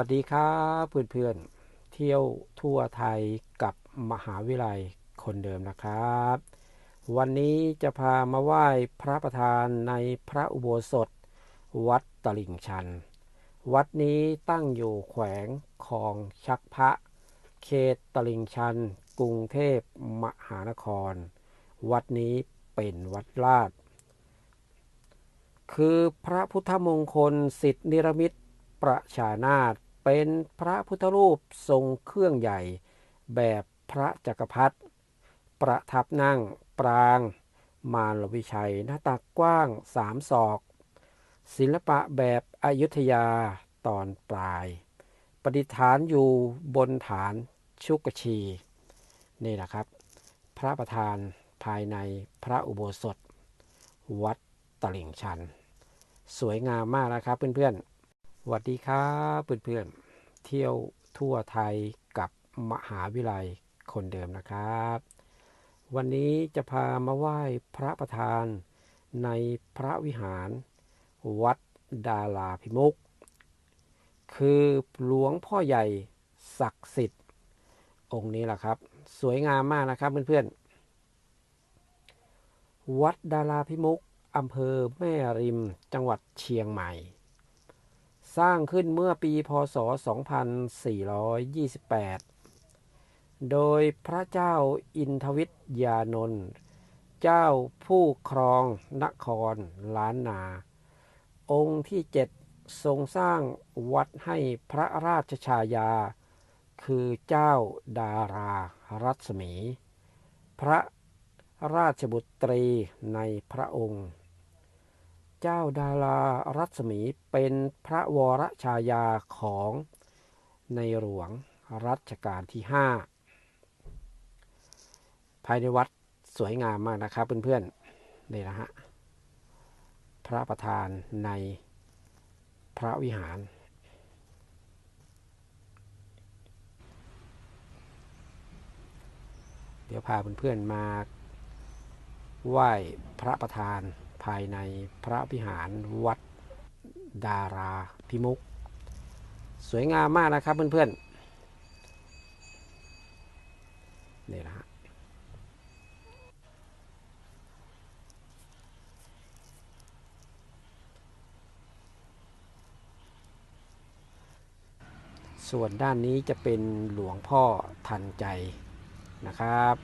วัสดีครับเพื่อนๆเที่ยวทั่วไทยกับมหาวิทยาลัยคนเดิมนะครับ วันนี้จะพามาไหว้พระประธานในพระอุโบสถ วัดตลิ่งชัน วัดนี้ตั้งอยู่แขวงคลองชักพระ เขตตลิ่งชัน กรุงเทพมหานคร วัดนี้เป็นวัดลาดคือพระพุทธมงคลสิทธินิรมิตประชานาถ เป็นพระพุทธรูปทรงเครื่องใหญ่ แบบพระจักรพรรดิประทับนั่งปราง มารวิชัยหน้าตักกว้างสามศอก ศิลปะแบบอยุธยาตอนปลายประดิษฐานอยู่บนฐานชุกชี นี่นะครับ พระประธานภายในพระอุโบสถ วัดตลิ่งชัน สวยงามมากนะครับเพื่อนๆ วัสดีครับเพื่อนๆเที่ยวทั่วไทยกับมหาวิทยาลยคนเดิมนะครับ วันนี้จะพามาไหว้พระประธานในพระวิหาร วัดดาราพิมุก คือหลวงพ่อใหญ่ศักดิ์สิทธิ์ องค์นี้แหละครับ สวยงามมากนะครับเพื่อนๆ วัดดาราพิมุกอำเภอแม่ริมจังหวัดเชียงใหม่ สร้างขึ้นเมื่อปีพศ 2428 โดยพระเจ้าอินทวิทยานนท์เจ้าผู้ครองนครล้านนา องค์ที่เจ็ดทรงสร้างวัดให้พระราชชายา คือเจ้าดารารัศมี พระราชบุตรีในพระองค์ เจ้าดารารัศมีเป็นพระวรชายาของในหลวงรัชกาลที่ห้าภายในวัดสวยงามมากนะครับเพื่อนๆนี่นะฮะพระประธานในพระวิหาร เดี๋ยวพาเพื่อนๆมาไหว้พระประธาน ภายในพระวิหารวัดดาราพิมุก สวยงามมากนะครับเพื่อนๆนี่นะฮะส่วนด้านนี้จะเป็นหลวงพ่อทันใจนะครับ